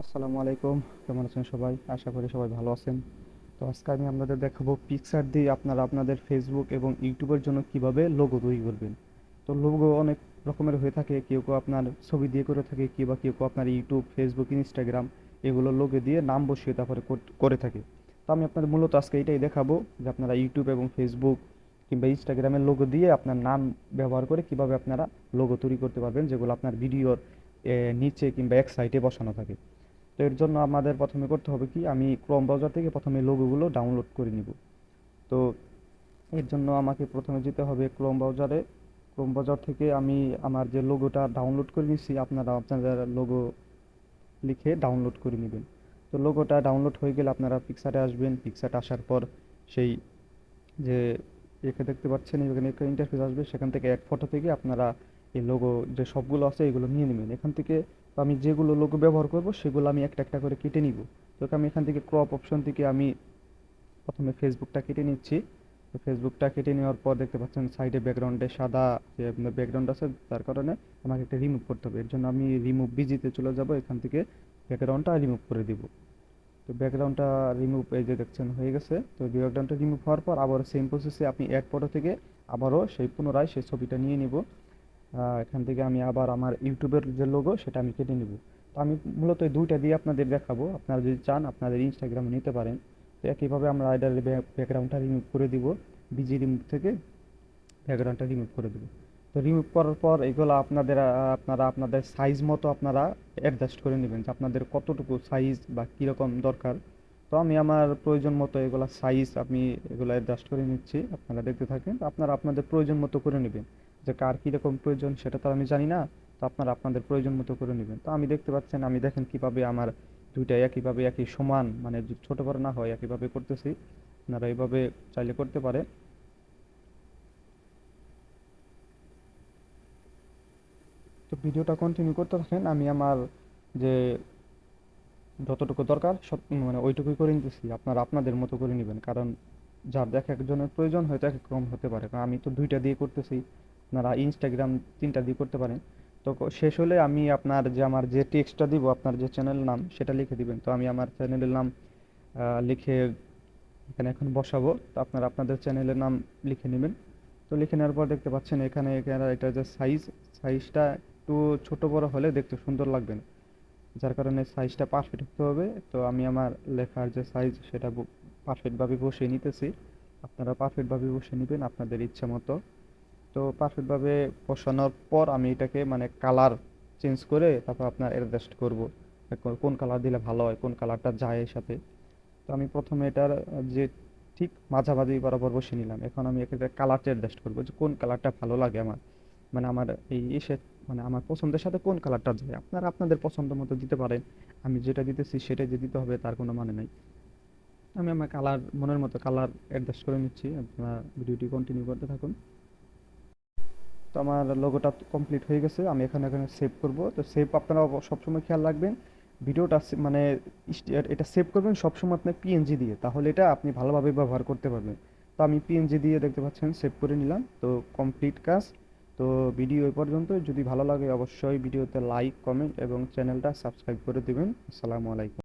আসসালামু আলাইকুম। কেমন আছেন সবাই? আশা করি সবাই ভালো আছেন। তো আজকে আমি আপনাদের দেখাবো পিকচার দিয়ে আপনারা আপনাদের ফেসবুক এবং ইউটিউবের জন্য কীভাবে লোগো তৈরি করবেন। তো লোগো অনেক রকমের হয়ে থাকে। কেউ কেউ আপনার ছবি দিয়ে করে থাকে, কেউ বা কেউ কেউ আপনার ইউটিউব ফেসবুক ইনস্টাগ্রাম এগুলো লোগো দিয়ে নাম বসিয়ে তারপরে করে থাকে। তো আমি আপনাদের মূলত আজকে এটাই দেখাবো যে আপনারা ইউটিউব এবং ফেসবুক কিংবা ইনস্টাগ্রামের লোগো দিয়ে আপনার নাম ব্যবহার করে কীভাবে আপনারা লোগো তৈরি করতে পারবেন, যেগুলো আপনার ভিডিওর নিচে কিংবা এক সাইডে বসানো থাকে। এর জন্য আমাদের প্রথমে করতে হবে কি, আমি ক্রোম ব্রাউজার থেকে প্রথমে লোগোগুলো ডাউনলোড করে নিব। তো এর জন্য আমাকে প্রথমে যেতে হবে ক্রোম ব্রাউজারে ক্রোম ব্রাউজার থেকে আমি আমার যে লোগোটা ডাউনলোড করে নিয়েছি আপনারা আপনাদের লোগো লিখে ডাউনলোড করে নেবেন। তো লোগোটা ডাউনলোড হয়ে গেলে আপনারা পিকচারে আসবেন। পিকচারটা আসার পর সেই যে এখানে দেখতে পাচ্ছেন, এখানে একটা ইন্টারফেস আসবে। সেখান থেকে এক ফটো থেকে আপনারা এই লোগো যে সবগুলো আছে, এগুলো নিয়ে নেবেন। এখান থেকে আমি যেগুলো লোগো ব্যবহার করব, সেগুলো আমি একটা একটা করে কেটে নিব। তো আমি এখান থেকে ক্রপ অপশন থেকে আমি প্রথমে ফেসবুকটা কেটে নিচ্ছি। তো ফেসবুকটা কেটে নেওয়ার পর দেখতে পাচ্ছেন সাইডে ব্যাকগ্রাউন্ডে সাদা যে ব্যাকগ্রাউন্ড আছে, তার কারণে আমাকে একটা রিমুভ করতে হবে। এর জন্য আমি রিমুভ বিজিতে চলে যাব, এখান থেকে ব্যাকগ্রাউন্ডটা রিমুভ করে দিব। তো ব্যাকগ্রাউন্ডটা রিমুভ এই যে দেখছেন হয়ে গেছে। তো ব্যাকগ্রাউন্ডটা রিমুভ হওয়ার পর আবার সেম প্রসেসে আপনি অ্যাড ফটো থেকে আবারও সেই পুনরায় সেই ছবিটা নিয়ে নিব। এখান থেকে আমি আবার আমার ইউটিউবের যে লোগো সেটা আমি কেটে নিব। তো আমি মূলত দুইটা দিয়ে আপনাদের দেখাবো। আপনারা যদি চান, আপনাদের ইনস্টাগ্রামে নিতে পারেন। তো একইভাবে আমরা এটার ব্যাকগ্রাউন্ডটা রিমুভ করে দিব। বিজি রিমুভ থেকে ব্যাকগ্রাউন্ডটা রিমুভ করে দেবো। তো রিমুভ করার পর এগুলো আপনাদের আপনারা আপনাদের সাইজ মতো আপনারা অ্যাডজাস্ট করে নেবেন যে আপনাদের কতটুকু সাইজ বা কীরকম দরকার। তো আমি আমার প্রয়োজন মতো এগুলা সাইজ আমি এগুলো অ্যাডজাস্ট করে নিচ্ছি, আপনারা দেখতে থাকেন। আপনারা আপনাদের প্রয়োজন মতো করে নেবেন। যে কার কীরকম প্রয়োজন সেটা তো আমি জানি না, তো আপনারা আপনাদের প্রয়োজন মতো করে নেবেন। তো আমি দেখতে পাচ্ছেন, আমি দেখেন কীভাবে আমার দুইটা একইভাবে একই সমান মানে ছোট বড় না হয় একইভাবে করতেছি। আপনারা এইভাবে চাইলে করতে পারে তো ভিডিওটা কন্টিনিউ করতে থাকেন। আমি আমার যে যতটুকু দরকার মানে ওইটুকুই করে নিতেছি। আপনারা আপনাদের মতো করে নেবেন, কারণ যার দেখা একজনের প্রয়োজন হয়তো এক রকম হতে পারে। কারণ আমি তো দুইটা দিয়ে করতেছি, আপনারা ইনস্টাগ্রাম তিনটা দিয়ে করতে পারেন। তো শেষ হলে আমি আপনার যে আমার যে টেক্সটটা দিব, আপনার যে চ্যানেল নাম, সেটা লিখে দিবেন। তো আমি আমার চ্যানেলের নাম লিখে এখানে এখন বসাবো। তো আপনারা আপনাদের চ্যানেলের নাম লিখে নেবেন। তো লিখে নেওয়ার পর দেখতে পাচ্ছেন এখানে এখানে এটা যে সাইজ সাইজটা একটু ছোটো বড় হলে দেখতে সুন্দর লাগবে না। যার কারণে সাইজটা পারফেক্ট হতে হবে। তো আমি আমার লেখার যে সাইজ সেটা পারফেক্টভাবে বসিয়ে নিতেছি। আপনারা পারফেক্টভাবে বসিয়ে নেবেন আপনাদের ইচ্ছা মতো। তো পারফেক্টভাবে বসানোর পর আমি এটাকে মানে কালার চেঞ্জ করে তারপর আপনার অ্যাডজাস্ট করব। কোন কালার দিলে ভালো হয়, কোন কালারটা যায় এর সাথে। তো আমি প্রথমে এটার, যে ঠিক মাঝামাঝি বরাবর বসিয়ে নিলাম। এখন আমি এখানে কালারটা অ্যাডজাস্ট করব যে কোন কালারটা ভালো লাগে আমার। মানে আমার এই এসে মানে আমার পছন্দের সাথে কোন কালারটা যায়? আপনারা আপনাদের পছন্দ মতো দিতে পারেন। আমি যেটা দিতেছি সেটাই যে দিতে হবে তার কোনো মানে নাই। আমি আমার কালার মনের মতো কালার অ্যাডজাস্ট করে নিচ্ছি। আপনারা ভিডিওটি কন্টিনিউ করতে থাকুন। তো আমার লোগোটা কমপ্লিট হয়ে গেছে। আমি এখানে এখানে সেভ করব। তো সেভ আপনারা সবসময় খেয়াল রাখবেন। ভিডিওটা মানে এটা সেভ করবেন সবসময় আপনার পিএনজি দিয়ে। তাহলে এটা আপনি ভালোভাবে ব্যবহার করতে পারবেন। তো আমি পিএনজি দিয়ে দেখতে পাচ্ছেন সেভ করে নিলাম। তো কমপ্লিট কাজ। তো ভিডিও এই পর্যন্ত যদি ভালো লাগে অবশ্যই ভিডিওতে লাইক কমেন্ট এবং চ্যানেলটা সাবস্ক্রাইব করে দেবেন। আসসালামু আলাইকুম।